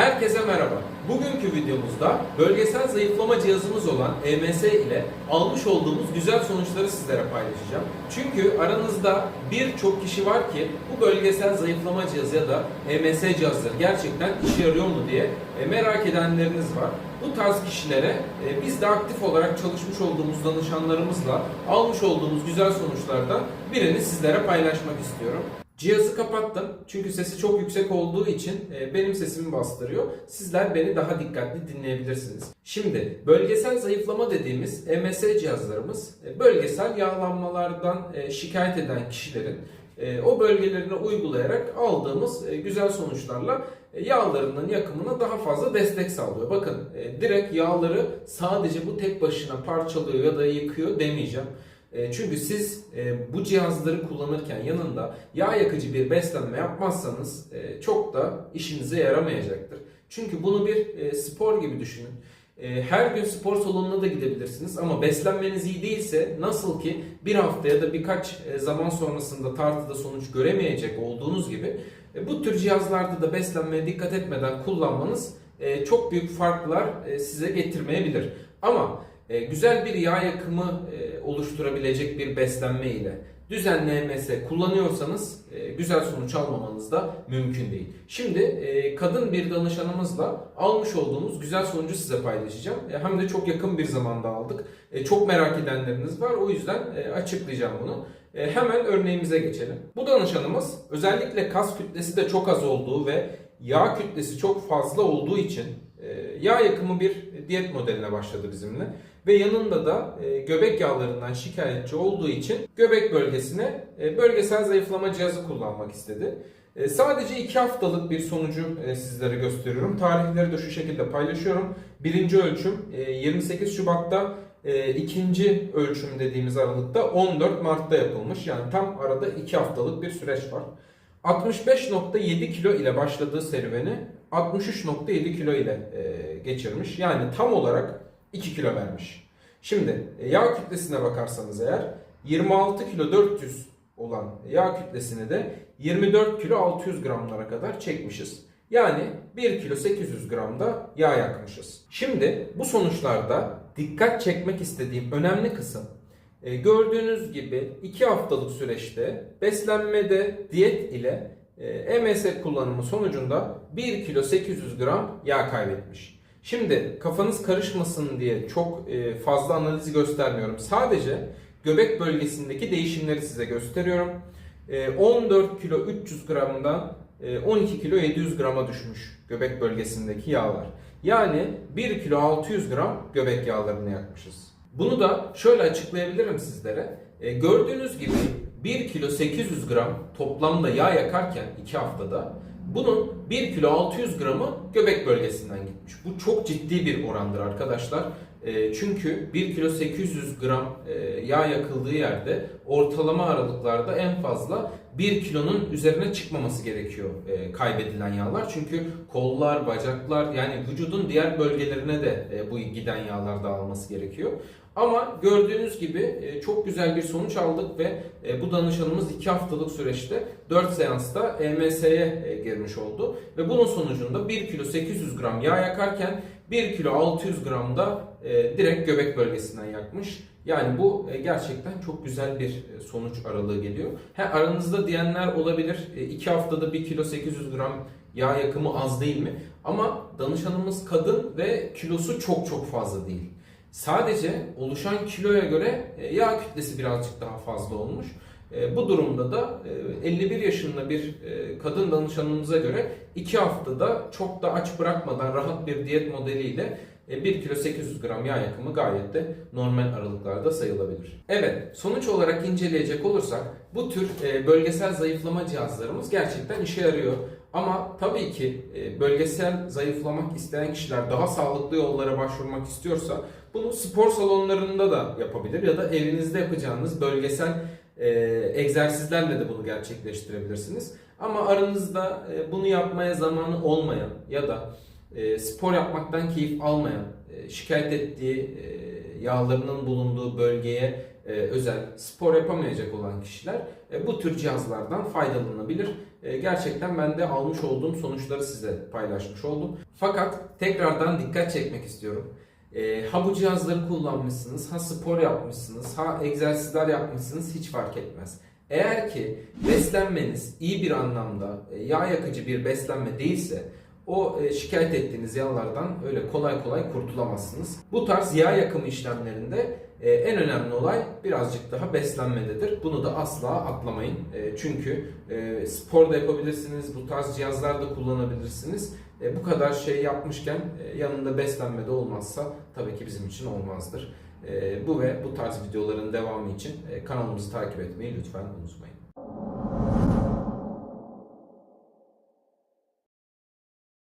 Herkese merhaba. Bugünkü videomuzda bölgesel zayıflama cihazımız olan EMS ile almış olduğumuz güzel sonuçları sizlere paylaşacağım. Çünkü aranızda birçok kişi var ki bu bölgesel zayıflama cihazı ya da EMS cihazları gerçekten işe yarıyor mu diye e, merak edenleriniz var. Bu tarz kişilere e, biz de aktif olarak çalışmış olduğumuz danışanlarımızla almış olduğumuz güzel sonuçlardan birini sizlere paylaşmak istiyorum. Cihazı kapattım çünkü sesi çok yüksek olduğu için e, benim sesimi bastırıyor. Sizler beni daha dikkatli dinleyebilirsiniz. Şimdi bölgesel zayıflama dediğimiz EMS cihazlarımız e, bölgesel yağlanmalardan e, şikayet eden kişilerin o bölgelerine uygulayarak aldığımız güzel sonuçlarla yağlarının yakımına daha fazla destek sağlıyor. Bakın direkt yağları sadece bu tek başına parçalıyor ya da yıkıyor demeyeceğim. E, Çünkü siz e, bu cihazları kullanırken yanında yağ yakıcı bir beslenme yapmazsanız e, çok da işinize yaramayacaktır. Çünkü bunu bir spor gibi düşünün. Her gün spor salonuna da gidebilirsiniz ama beslenmeniz iyi değilse nasıl ki bir hafta ya da birkaç zaman sonrasında tartıda sonuç göremeyecek olduğunuz gibi bu tür cihazlarda da beslenmeye dikkat etmeden kullanmanız çok büyük farklar size getirmeyebilir. Ama güzel bir yağ yakımı oluşturabilecek bir beslenme ile düzenli EMS kullanıyorsanız e, güzel sonuç almamanız da mümkün değil. Şimdi e, kadın bir danışanımızla almış olduğumuz güzel sonucu size paylaşacağım. E, Hem de çok yakın bir zamanda aldık. Çok merak edenleriniz var. O yüzden açıklayacağım bunu. Hemen örneğimize geçelim. Bu danışanımız özellikle kas kütlesi de çok az olduğu ve yağ kütlesi çok fazla olduğu için yağ yakımı bir diyet modeline başladı bizimle. Ve yanında da e, göbek yağlarından şikayetçi olduğu için göbek bölgesine e, bölgesel zayıflama cihazı kullanmak istedi. E, sadece 2 haftalık bir sonucu sizlere gösteriyorum. Tarihleri de şu şekilde paylaşıyorum. Birinci ölçüm e, 28 Şubat'ta, ikinci ölçüm dediğimiz aralıkta 14 Mart'ta yapılmış. Yani tam arada 2 haftalık bir süreç var. 65.7 kilo ile başladığı serüveni 63.7 kilo ile e, geçirmiş. Yani tam olarak 2 kilo vermiş. Şimdi e, yağ kütlesine bakarsanız eğer 26 kilo 400 olan yağ kütlesini de 24 kilo 600 gramlara kadar çekmişiz. Yani 1 kilo 800 gramda yağ yakmışız. Şimdi bu sonuçlarda dikkat çekmek istediğim önemli kısım e, gördüğünüz gibi 2 haftalık süreçte beslenmede diyet ile EMS kullanımı sonucunda 1 kilo 800 gram yağ kaybetmiş. Şimdi kafanız karışmasın diye çok e, fazla analiz göstermiyorum. Sadece göbek bölgesindeki değişimleri size gösteriyorum. E, 14 kilo 300 gramdan e, 12 kilo 700 grama düşmüş göbek bölgesindeki yağlar. Yani 1 kilo 600 gram göbek yağlarını yakmışız. Bunu da şöyle açıklayabilirim sizlere. E, gördüğünüz gibi 1 kilo 800 gram toplamda yağ yakarken 2 haftada bunun 1 kilo 600 gramı göbek bölgesinden gitmiş. Bu çok ciddi bir orandır arkadaşlar. E, çünkü 1 kilo 800 gram e, yağ yakıldığı yerde ortalama aralıklarda en fazla 1 kilonun üzerine çıkmaması gerekiyor e, kaybedilen yağlar. Çünkü kollar, bacaklar yani vücudun diğer bölgelerine de e, bu giden yağlar dağılması gerekiyor. Ama gördüğünüz gibi e, çok güzel bir sonuç aldık ve e, bu danışanımız 2 haftalık süreçte 4 seansta EMS'ye e, girmiş oldu. Ve bunun sonucunda 1 kilo 800 gram yağ yakarken 1 kilo 600 gram da direkt göbek bölgesinden yakmış. Yani bu gerçekten çok güzel bir sonuç aralığı geliyor. He, aranızda diyenler olabilir. 2 haftada 1 kilo 800 gram yağ yakımı az değil mi? Ama danışanımız kadın ve kilosu çok çok fazla değil. Sadece oluşan kiloya göre e, yağ kütlesi birazcık daha fazla olmuş. E, Bu durumda da e, 51 yaşında bir e, kadın danışanımıza göre 2 haftada çok da aç bırakmadan rahat bir diyet modeliyle e, 1 kilo 800 gram yağ yakımı gayet de normal aralıklarda sayılabilir. Evet, sonuç olarak inceleyecek olursak bu tür e, bölgesel zayıflama cihazlarımız gerçekten işe yarıyor. Ama tabii ki e, bölgesel zayıflamak isteyen kişiler daha sağlıklı yollara başvurmak istiyorsa bunu spor salonlarında da yapabilir ya da evinizde yapacağınız bölgesel e, egzersizlerle de bunu gerçekleştirebilirsiniz. Ama aranızda e, bunu yapmaya zamanı olmayan ya da e, spor yapmaktan keyif almayan, e, şikayet ettiği e, yağlarının bulunduğu bölgeye e, özel spor yapamayacak olan kişiler e, bu tür cihazlardan faydalanabilir. e, gerçekten ben de almış olduğum sonuçları size paylaşmış oldum. Fakat tekrardan dikkat çekmek istiyorum. E, ha bu cihazları kullanmışsınız, ha spor yapmışsınız, ha egzersizler yapmışsınız hiç fark etmez. Eğer ki beslenmeniz iyi bir anlamda e, yağ yakıcı bir beslenme değilse o e, şikayet ettiğiniz yağlardan öyle kolay kolay kurtulamazsınız. Bu tarz yağ yakımı işlemlerinde e, en önemli olay birazcık daha beslenmededir. Bunu da asla atlamayın. E, çünkü spor da yapabilirsiniz, bu tarz cihazlar da kullanabilirsiniz. Bu kadar şey yapmışken yanında beslenme de olmazsa tabii ki bizim için olmazdır. Bu ve bu tarz videoların devamı için kanalımızı takip etmeyi lütfen unutmayın.